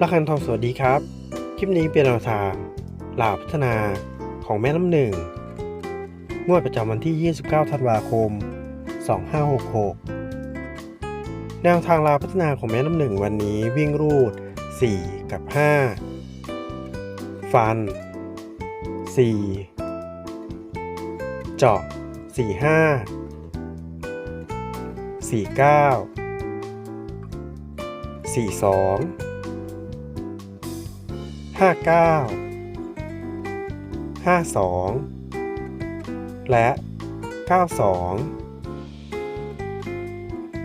ละคันทองสวัสดีครับ คลิปนี้เป็นแนวทางลาพัฒนาของแม่น้ำหนึ่งงวดประจำวันที่ 29 ธันวาคม 2566 แนวทางลาพัฒนาของแม่น้ำหนึ่งวันนี้วิ่งรูด 4 กับ 5 ฟัน 4 เจาะ 4 5 4 9 4 2 ห้าเก้าห้าสองและเก้าสอง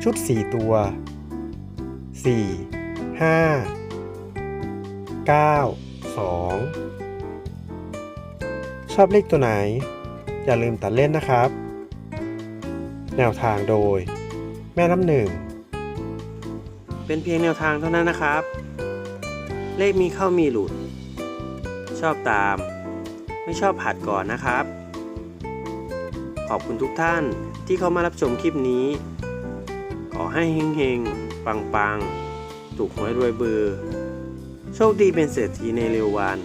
ชุดสี่ตัวสี่ห้าเก้าสองชอบเลขตัวไหน อย่าลืมตัดเล่นนะครับ แนวทางโดย แม่น้ำหนึ่ง เป็นเพียงแนวทางเท่านั้นนะครับ เลขมีเข้ามีหลุด ชอบตาม ไม่ชอบผัดก่อนนะครับ ขอบคุณทุกท่านที่เข้ามารับชมคลิปนี้ ขอให้เฮงๆ ปังๆ ถูกหวยรวยเบอร์ โชคดีเป็นเศรษฐีในเร็ววัน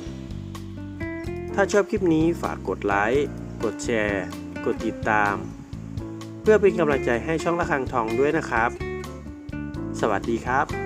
ถ้าชอบคลิปนี้ฝากกดไลค์ กดแชร์ กดติดตาม เพื่อเป็นกำลังใจให้ช่องระฆังทองด้วยนะครับ สวัสดีครับ